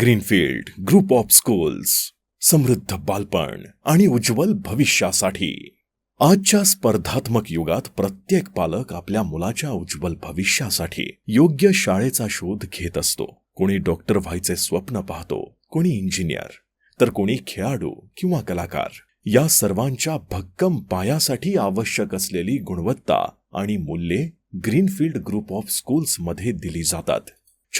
Greenfield group of schools समृद्ध बालपण आणि उज्ज्वल भविष्यासाठी. आजच्या स्पर्धात्मक युगात प्रत्येक पालक आपल्या मुलाच्या उज्ज्वल भविष्यासाठी योग्य शाळेचा शोध घेत असतो. कोणी डॉक्टर व्हायचे स्वप्न पाहतो कोणी इंजिनियर तर कोणी खेळाडू किंवा कलाकार. या सर्वांच्या भक्कम पायासाठी आवश्यक असलेली गुणवत्ता आणि मूल्ये ग्रीनफील्ड ग्रुप ऑफ स्कूल्समध्ये दिली जातात.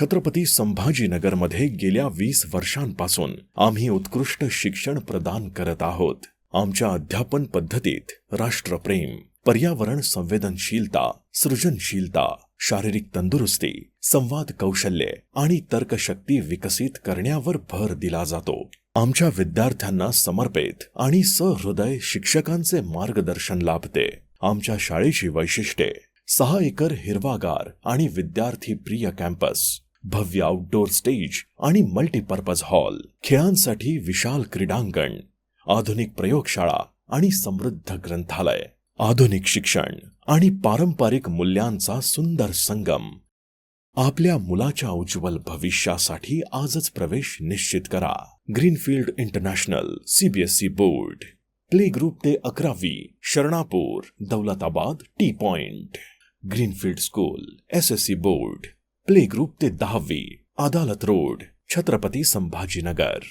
छत्रपती संभाजीनगरमध्ये गेल्या वीस वर्षांपासून आम्ही उत्कृष्ट शिक्षण प्रदान करत आहोत. आमच्या अध्यापन पद्धतीत राष्ट्रप्रेम पर्यावरण संवेदनशीलता सृजनशीलता शारीरिक तंदुरुस्ती संवाद कौशल्य आणि तर्कशक्ती विकसित करण्यावर भर दिला जातो. आमच्या विद्यार्थ्यांना समर्पित आणि सहृदय शिक्षकांचे मार्गदर्शन लाभते. आमच्या शाळेची वैशिष्ट्ये सहा एकर हिरवागार आणि विद्यार्थी प्रिय कॅम्पस. भव्य आउटडोर स्टेज आणि मल्टीपर्पज हॉल खेळांसाठी विशाल क्रीडांगण आधुनिक प्रयोगशाळा आणि समृद्ध ग्रंथालय आधुनिक शिक्षण आणि पारंपरिक मूल्यांचा सुंदर संगम. आपल्या मुलाच्या उज्ज्वल भविष्यासाठी आजच प्रवेश निश्चित करा. Greenfield International CBSE board. Play group ते अकरावी Sharanapur Daulatabad T point. Greenfield school S S C board. Play group ते दहावी अदालत रोड छत्रपती संभाजीनगर